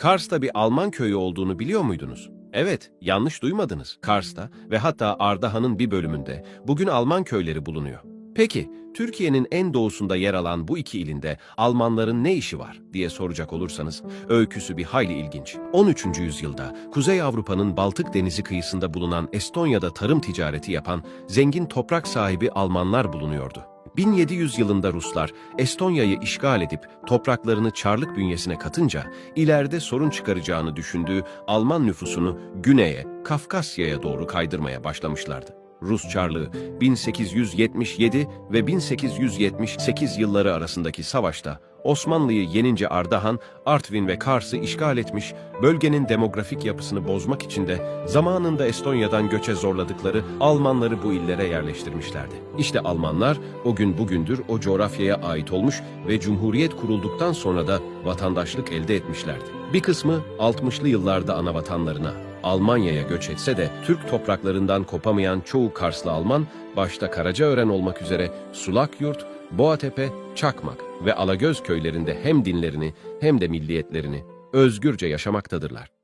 Kars'ta bir Alman köyü olduğunu biliyor muydunuz? Evet, yanlış duymadınız. Kars'ta ve hatta Ardahan'ın bir bölümünde bugün Alman köyleri bulunuyor. Peki, Türkiye'nin en doğusunda yer alan bu iki ilinde Almanların ne işi var diye soracak olursanız öyküsü bir hayli ilginç. 13. yüzyılda Kuzey Avrupa'nın Baltık Denizi kıyısında bulunan Estonya'da tarım ticareti yapan zengin toprak sahibi Almanlar bulunuyordu. 1700 yılında Ruslar Estonya'yı işgal edip topraklarını Çarlık bünyesine katınca ileride sorun çıkaracağını düşündüğü Alman nüfusunu güneye, Kafkasya'ya doğru kaydırmaya başlamışlardı. Rus Çarlığı 1877 ve 1878 yılları arasındaki savaşta Osmanlı'yı yenince Ardahan, Artvin ve Kars'ı işgal etmiş, bölgenin demografik yapısını bozmak için de zamanında Estonya'dan göçe zorladıkları Almanları bu illere yerleştirmişlerdi. İşte Almanlar o gün bugündür o coğrafyaya ait olmuş ve Cumhuriyet kurulduktan sonra da vatandaşlık elde etmişlerdi. Bir kısmı 60'lı yıllarda ana vatanlarına, Almanya'ya göç etse de Türk topraklarından kopamayan çoğu Karslı Alman, başta Karacaören olmak üzere Sulakyurt, Boğatepe, Çakmak ve Alagöz köylerinde hem dinlerini hem de milliyetlerini özgürce yaşamaktadırlar.